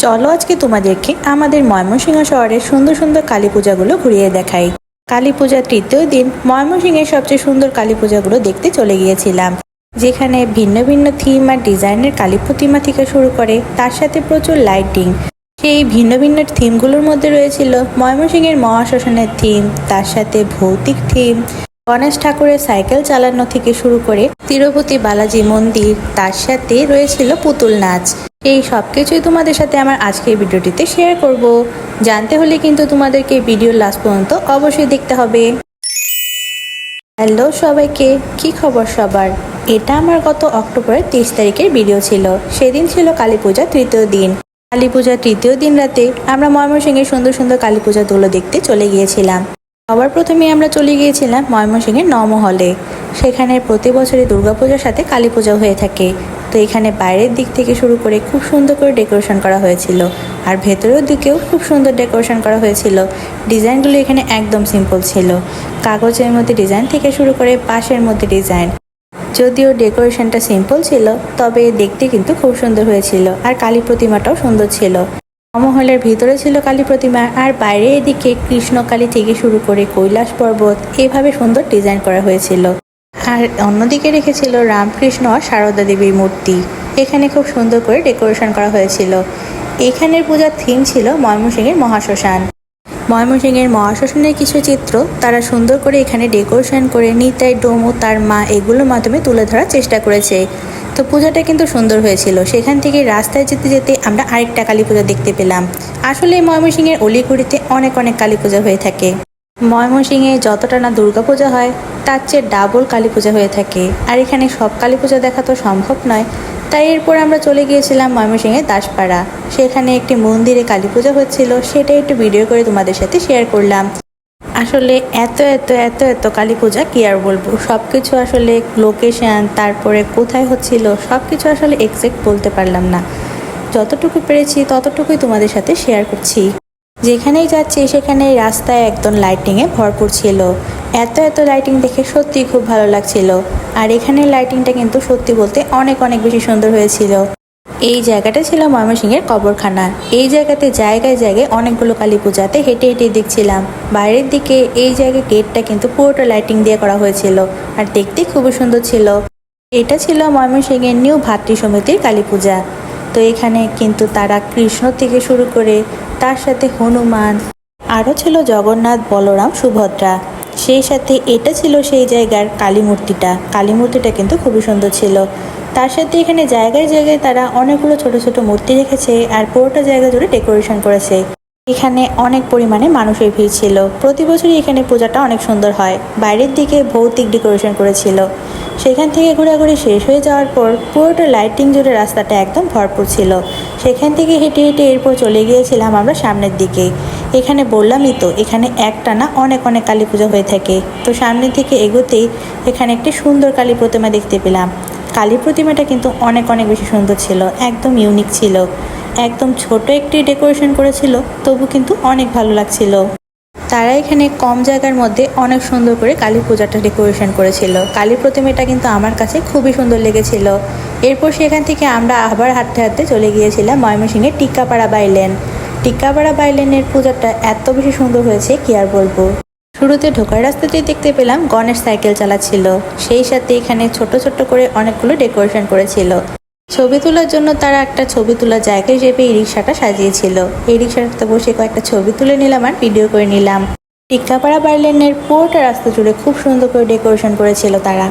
চলো আজকে তোমাদেরকে আমাদের ময়মনসিংহ শহরের সুন্দর সুন্দর কালী পূজাগুলো ঘুরিয়ে দেখাই। কালী পূজার তৃতীয় দিন ময়মনসিংহের সবচেয়ে সুন্দর কালী পূজাগুলো দেখতে চলে গিয়েছিলাম, যেখানে ভিন্ন ভিন্ন থিম আর ডিজাইনের কালী প্রতিমা থেকে শুরু করে তার সাথে প্রচুর লাইটিং সেই ভিন্ন ভিন্ন থিমগুলোর মধ্যে রয়েছিল ময়মনসিংহের মহাশ্মশানের থিম তার সাথে ভৌতিক থিম গণেশ ঠাকুরের সাইকেল চালানো থেকে শুরু করে তিরুপতি বালাজি মন্দির, তার সাথে রয়েছিল পুতুল নাচ। এই সব কিছুই তোমাদের সাথে আমার আজকের ভিডিওটিতে শেয়ার করব। জানতে হলে কিন্তু তোমাদেরকে ভিডিও লাস্ট পর্যন্ত অবশ্যই দেখতে হবে। হ্যালো সবাইকে, কি খবর সবার? এটা আমার গত অক্টোবরের তেইশ তারিখের ভিডিও ছিল। সেদিন ছিল কালী পূজা তৃতীয় দিন। কালী পূজার তৃতীয় দিন রাতে আমরা ময়মনসিংহের সুন্দর সুন্দর কালী পূজাগুলো দেখতে চলে গিয়েছিলাম। সবার প্রথমে আমরা চলে গিয়েছিলাম ময়মনসিংহের নমহলে সেখানে প্রতি বছরই দুর্গাপূজার সাথে কালী পূজা হয়ে থাকে। তো এখানে বাইরের দিক থেকে শুরু করে খুব সুন্দর করে ডেকোরেশন করা হয়েছিল। আর ভেতরের দিকেও খুব সুন্দর ডেকোরেশন করা হয়েছিল। ডিজাইনগুলো এখানে একদম সিম্পল ছিল। কাগজের মধ্যে ডিজাইন থেকে শুরু করে পাশের মধ্যে ডিজাইন। যদিও ডেকোরেশনটা সিম্পল ছিল, তবে দেখতে কিন্তু খুব সুন্দর হয়েছিল। আর কালী প্রতিমাটাও সুন্দর ছিল। মহলের ভিতরে ছিল কালী প্রতিমা, আর বাইরে এদিকে কৃষ্ণকালী থেকে শুরু করে কৈলাস পর্বত। এভাবে সুন্দর ডিজাইন করা হয়েছিল। আর অন্যদিকে রেখেছিল রামকৃষ্ণ আর সারদা দেবীর মূর্তি। এখানে খুব সুন্দর করে ডেকোরেশন করা হয়েছিল। এখানের পূজার থিম ছিল ময়মনসিংহের মহাশ্মশান। ময়মনসিংহের মহাশ্মশানের কিছু চিত্র তারা সুন্দর করে এখানে ডেকোরেশন করে নিতাই, ডোম ও তার মা এগুলোর মাধ্যমে তুলে ধরার চেষ্টা করেছে। তো পূজাটা কিন্তু সুন্দর হয়েছিল। সেখান থেকে রাস্তায় যেতে যেতে আমরা আরেকটা কালী পূজা দেখতে পেলাম। আসলে ময়মনসিংহের অলিগুড়িতে অনেক অনেক কালী পূজা হয়ে থাকে। ময়মনসিংহে যতটা না দুর্গা পূজা হয়, তার চেয়ে ডাবল কালী পূজা হয়ে থাকে। আর এখানে সব কালী পূজা দেখা তো সম্ভব নয়। তাই এরপর আমরা চলে গিয়েছিলাম ময়মনসিংহে দাসপাড়া। সেখানে একটি মন্দিরে কালী পূজা হচ্ছিল। সেটা একটু ভিডিও করে তোমাদের সাথে শেয়ার করলাম। আসলে এত এত এত এত কালী পূজা কি আর বলব? সব কিছু আসলে লোকেশন তারপরে কোথায় হচ্ছিল সব কিছু আসলে এক্সাক্ট বলতে পারলাম না। যতটুকু পেরেছি, ততটুকুই তোমাদের সাথে শেয়ার করছি। যেখানেই যাচ্ছি সেখানে রাস্তায় একদম লাইটিংয়ে ভরপুর ছিল। এত এত লাইটিং দেখে সত্যি খুব ভালো লাগছিল। আর এখানের লাইটিংটা কিন্তু সত্যি বলতে অনেক অনেক বেশি সুন্দর হয়েছিল। এই জায়গাটা ছিল ময়মনসিংহের কবরখানা। এই জায়গাতে জায়গায় জায়গায় অনেকগুলো কালী পূজাতে হেঁটে হেঁটে দেখছিলাম। বাইরের দিকে এই জায়গায় গেটটা কিন্তু পুরোটা লাইটিং দিয়ে করা হয়েছিল আর দেখতে খুবই সুন্দর ছিল। এটা ছিল ময়মনসিংহের নিউ ভাতৃ সমিতির কালী পূজা। তো এখানে কিন্তু তারা কৃষ্ণ থেকে শুরু করে তার সাথে হনুমান, আরও ছিল জগন্নাথ, বলরাম, সুভদ্রা। সেই সাথে এটা ছিল সেই জায়গার কালী মূর্তিটা। কালী মূর্তিটা কিন্তু খুবই সুন্দর ছিল। তার সাথে এখানে জায়গায় জায়গায় তারা অনেকগুলো ছোট ছোট মূর্তি রেখেছে আর পুরোটা জায়গা জুড়ে ডেকোরেশন করেছে। এখানে অনেক পরিমাণে মানুষের ভিড় ছিল। প্রতি বছরই এখানে পূজাটা অনেক সুন্দর হয়। বাইরের দিকে ভৌতিক ডেকোরেশন করেছিল। সেখান থেকে ঘোরাঘুরি শেষ হয়ে যাওয়ার পর পুরোটা লাইটিং জুড়ে রাস্তাটা একদম ভরপুর ছিল। সেখান থেকে হেঁটে হেঁটে এরপর চলে গিয়েছিলাম আমরা সামনের দিকে। এখানে বললামই তো, এখানে একটা না অনেক অনেক কালী পুজো হয়ে থাকে। তো সামনের দিকে এগোতেই এখানে একটি সুন্দর কালী প্রতিমা দেখতে পেলাম। কালী প্রতিমাটা কিন্তু অনেক অনেক বেশি সুন্দর ছিল, একদম ইউনিক ছিল, একদম ছোট একটি ডেকোরেশন করেছিল, তবু কিন্তু অনেক ভালো লাগছিল। তারা এখানে কম জায়গার মধ্যে অনেক সুন্দর করে কালী পূজাটা ডেকোরেশন করেছিল। কালী প্রতিমাটা কিন্তু আমার কাছে খুবই সুন্দর লেগেছিল। এরপর সেখান থেকে আমরা আবার হাঁটতে হাঁটতে চলে গিয়েছিলাম ময়মনসিংহের টিক্কাপাড়া বাইলেন টিক্কাপাড়া বাইলেনের পূজাটা এত বেশি সুন্দর হয়েছে কি আর বলব? শুরুতে ঢোকার রাস্তাতেই দেখতে পেলাম গণেশ সাইকেল চালাচ্ছিল। সেই সাথে এখানে ছোট ছোট করে অনেকগুলো ডেকোরেশন করেছিল। ছবি তোলার জন্য তারা একটা ছবি তোলার জায়গা হিসেবে এই রিক্সাটা সাজিয়েছিল। এই রিক্সাটাতে বসে কয়েকটা ছবি তুলে নিলাম আর ভিডিও করে নিলাম। টিক্কাপাড়া বার্লেনের পুরোটা রাস্তা জুড়ে খুব সুন্দর করে ডেকোরেশন করেছিল তারা।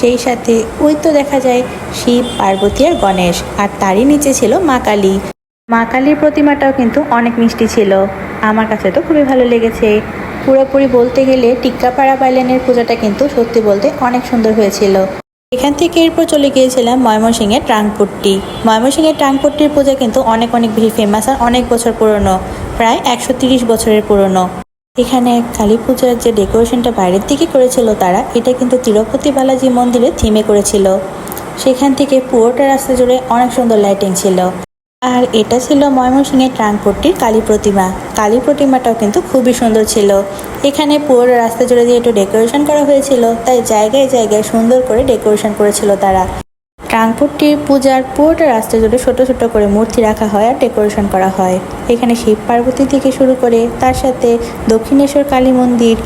সেই সাথে ওই তো দেখা যায় শিব, পার্বতী আর গণেশ, আর তারই নিচে ছিল মা কালী। মা কালীর প্রতিমাটাও কিন্তু অনেক মিষ্টি ছিল। আমার কাছে তো খুবই ভালো লেগেছে। পুরোপুরি বলতে গেলে টিক্কাপাড়া বাইলেনের পূজাটা কিন্তু সত্যি বলতে অনেক সুন্দর হয়েছিল। এখান থেকে এরপর চলে গিয়েছিলাম ময়মনসিংহের ট্রাংপট্টি। ময়মনসিংহের ট্রাংপট্টির পূজা কিন্তু অনেক অনেক বেশি ফেমাস আর অনেক বছর পুরনো, প্রায় একশো বছরের পুরনো। এখানে কালী পূজার যে ডেকোরেশনটা বাইরের দিকে করেছিল তারা, এটা কিন্তু তিরুপতি বালাজি মন্দিরে থিমে করেছিল। সেখান থেকে পুরোটা রাস্তা জুড়ে অনেক সুন্দর লাইটিং ছিল। আর এটা ছিল ময়মনসিংহের ট্রাংপট্টির কালী প্রতিমা। কালী প্রতিমাটাও কিন্তু খুবই সুন্দর ছিল। এখানে পুরো রাস্তা জুড়ে দিয়ে একটু ডেকোরেশন করা হয়েছিল, তাই জায়গায় জায়গায় সুন্দর করে ডেকোরেশন করেছিল তারা। টাংপুরটি পূজার পুরোটা রাস্তা জুড়ে ছোট ছোট করে মূর্তি রাখা হয় আর ডেকোরেশন করা হয়। এখানে শিব পার্বতী থেকে শুরু করে, তার সাথে দক্ষিণেশ্বর কালী মন্দির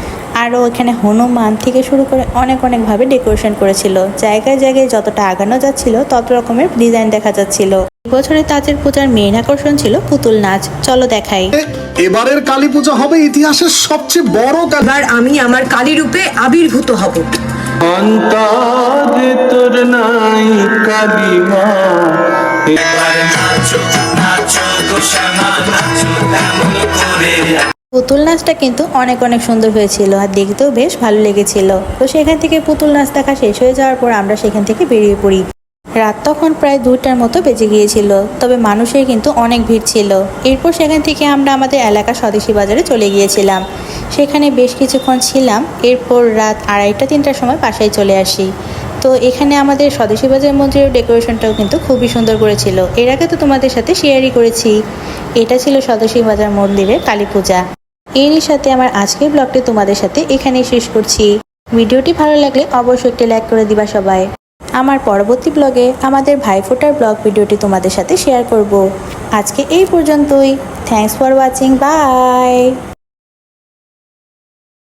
আরও এখানে হনুমান থেকে শুরু করে অনেক অনেকভাবে ডেকোরেশন করেছিল। জায়গায় জায়গায় যতটা আগানো যাচ্ছিল তত রকমের ডিজাইন দেখা যাচ্ছিল। বছরে তাজের পূজার মেইন আকর্ষণ ছিল পুতুল নাচ। চলো দেখাই। এবারের কালী পূজা হবে ইতিহাসের সবচেয়ে বড় কালী এবার আমি আমার কালী রূপে আবির্ভূত হব। তোর নাই কালিমা পুতুল নাচটা কিন্তু অনেক অনেক সুন্দর হয়েছিল আর দেখতেও বেশ ভালো লেগেছিল। তো সেখান থেকে পুতুল নাচ দেখা শেষ হয়ে যাওয়ার পর আমরা সেখান থেকে বেরিয়ে পড়ি। রাত তখন প্রায় দুইটার মতো বেজে গিয়েছিল, তবে মানুষের কিন্তু অনেক ভিড় ছিল। এরপর সেখান থেকে আমরা আমাদের এলাকা স্বদেশী বাজারে চলে গিয়েছিলাম। সেখানে বেশ কিছুক্ষণ ছিলাম, এরপর রাত আড়াইটা তিনটার সময় বাসায় চলে আসি। তো এখানে আমাদের স্বদেশী বাজার মন্দিরের ডেকোরেশনটাও কিন্তু খুবই সুন্দর করেছিল। এর আগে তো তোমাদের সাথে শেয়ারই করেছি। এটা ছিল স্বদেশী বাজার মন্দিরের কালী পূজা। এরই সাথে আমার আজকের ব্লগটি তোমাদের সাথে এখানেই শেষ করছি। ভিডিওটি ভালো লাগলে অবশ্যই একটি লাইক করে দিবা সবাই। আমার পরবর্তী ব্লগে আমাদের ভাইফোঁটার ব্লগ ভিডিওটি তোমাদের সাথে শেয়ার করব। আজকে এই পর্যন্তই। Thanks for watching by